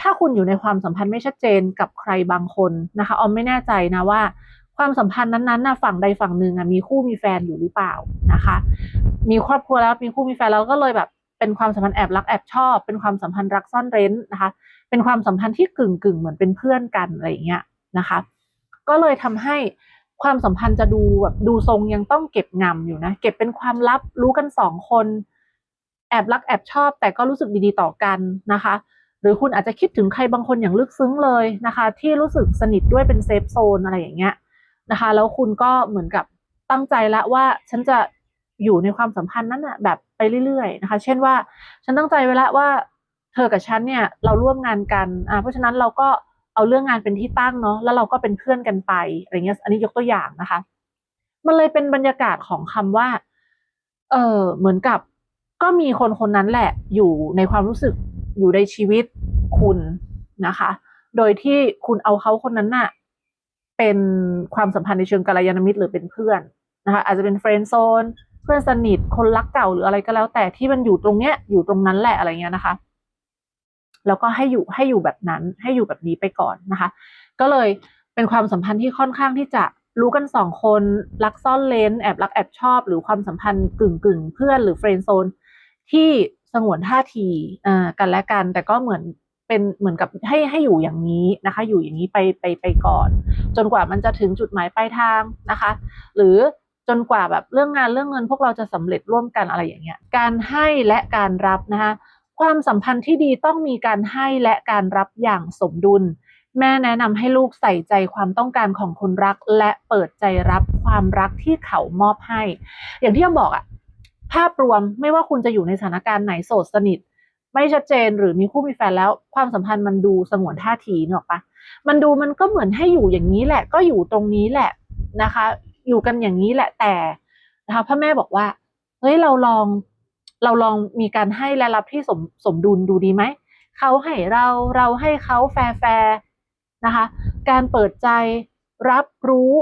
ถ้าคุณอยู่ในความสัมพันธ์ไม่ชัดเจนกับใครบางคนนะคะออมไม่แน่ใจนะว่า ความสัมพันธ์นั้นๆนะฝั่งใดฝั่งหนึ่งอะมีคู่มีแฟนอยู่หรือเปล่านะคะ มีครอบครัวแล้วมีคู่มีแฟนแล้วก็เลยแบบเป็นความสัมพันธ์แอบรักแอบชอบ เป็นความสัมพันธ์รักซ่อนเร้นนะคะ เป็นความสัมพันธ์ที่กึ่งกึ่งๆเหมือนเป็นเพื่อนกันอะไรอย่างเงี้ยนะคะ ก็เลยทำให้ความสัมพันธ์จะดูแบบดูทรงยังต้องเก็บงำอยู่นะเก็บเป็นความลับรู้กันสองคน แอบรักแอบชอบ แต่ก็รู้สึกดีๆต่อกันนะคะ หรือคุณอาจจะคิดถึงใครบางคนอย่างลึกซึ้งเลยนะคะ ที่รู้สึกสนิทด้วยเป็นเซฟโซนอะไรอย่างเงี้ยนะคะ แล้วคุณก็เหมือนกับตั้งใจแล้วว่าฉันจะอยู่ในความสัมพันธ์นั้นอะแบบไปเรื่อยๆนะคะ เช่นว่า ฉันตั้งใจไว้แล้วว่า เธอกับฉันเนี่ยเราร่วมงานกันอ่าเพราะฉะนั้นเราก็เอาเรื่องงานเป็นที่ตั้งเนาะแล้วเราก็เป็นเพื่อนกันไปอะไรเงี้ยอันนี้ยกตัวอย่างนะคะ มันเลยเป็นบรรยากาศของคำว่า เออเหมือนกับก็มีคนคนนั้นแหละอยู่ในความรู้สึก อยู่ในชีวิตคุณนะคะ โดยที่คุณเอาเขาคนนั้นน่ะเป็นความสัมพันธ์ในเชิงกัลยาณมิตรหรือเป็นเพื่อนนะคะอาจจะเป็นเฟรนด์โซนเพื่อนสนิทคนรักเก่าหรืออะไรก็แล้ว แต่ที่มันอยู่ตรงเนี้ยอยู่ตรงนั้นแหละอะไรเงี้ยนะคะ แล้วก็ให้อยู่ให้อยู่แบบนั้นให้อยู่แบบนี้ไปก่อนนะคะ ก็เลยเป็นความสัมพันธ์ที่ค่อนข้างที่จะรู้กันสองคนรักซ่อนเลนแอบรักแอบชอบ หรือความสัมพันธ์กึ่งกึ่งเพื่อนหรือเฟรนด์โซนที่ สงวนท่าทีกันและกัน แต่ก็เหมือนเป็นเหมือนกับให้ให้อยู่อย่างนี้นะคะ อยู่อย่างนี้ไปไปไปก่อน จนกว่ามันจะถึงจุดหมายปลายทางนะคะ หรือจนกว่าแบบเรื่องงานเรื่องเงินพวกเราจะสำเร็จร่วมกันอะไรอย่างเงี้ย การให้และการรับนะคะความสัมพันธ์ที่ดีต้องมีการให้และการรับอย่างสมดุล แม่แนะนำให้ลูกใส่ใจความต้องการของคนรัก และเปิดใจรับความรักที่เขามอบให้ อย่างที่อ้อมบอกอะ ภาพรวมไม่ว่าคุณจะอยู่ในสถานการณ์ไหนโสดสนิท ไม่ชัดเจนหรือมีคู่มีแฟนแล้ว ความสัมพันธ์มันดูสงวนท่าทีเนอะปะมันดูมันก็เหมือนให้อยู่อย่างนี้แหละ ก็อยู่ตรงนี้แหละนะคะ อยู่กันอย่างนี้แหละแต่นะคะพ่อแม่บอกว่าเฮ้ยเราลองเราลองมีการให้และรับที่สมสมดุลดูดีไหมเขาให้เราเราให้เขาแฟร์แฟนะคะ การเปิดใจรับรู้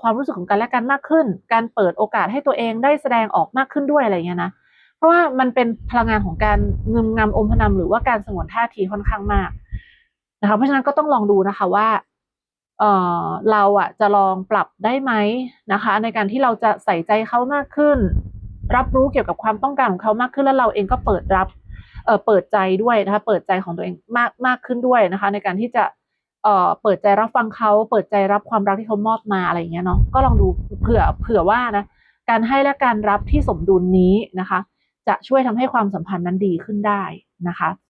ความรู้สึกของกันและกันมากขึ้น การเปิดโอกาสให้ตัวเองได้แสดงออกมากขึ้นด้วยอะไรเงี้ยนะเพราะว่ามันเป็นพลังงานของการงึมงำอมพนำหรือว่าการสงวนท่าทีค่อนข้างมากนะคะเพราะฉะนั้นก็ต้องลองดูนะคะว่าเออเราอะจะลองปรับได้ไหมนะคะ ในการที่เราจะใส่ใจเขามากขึ้น รับรู้เกี่ยวกับความต้องการของเขามากขึ้นแล้วเราเองก็เปิดรับเออเปิดใจด้วยนะคะ เปิดใจของตัวเองมากมากขึ้นด้วยนะคะ ในการที่จะ เอ่อเปิดใจรับฟังเขาเปิดใจรับความรักที่เขามอบมาอะไรอย่างเงี้ยเนาะก็ลองดูเผื่อเผื่อว่านะการให้และการรับที่สมดุลนี้นะคะ จะช่วยทำให้ความสัมพันธ์นั้นดีขึ้นได้นะคะ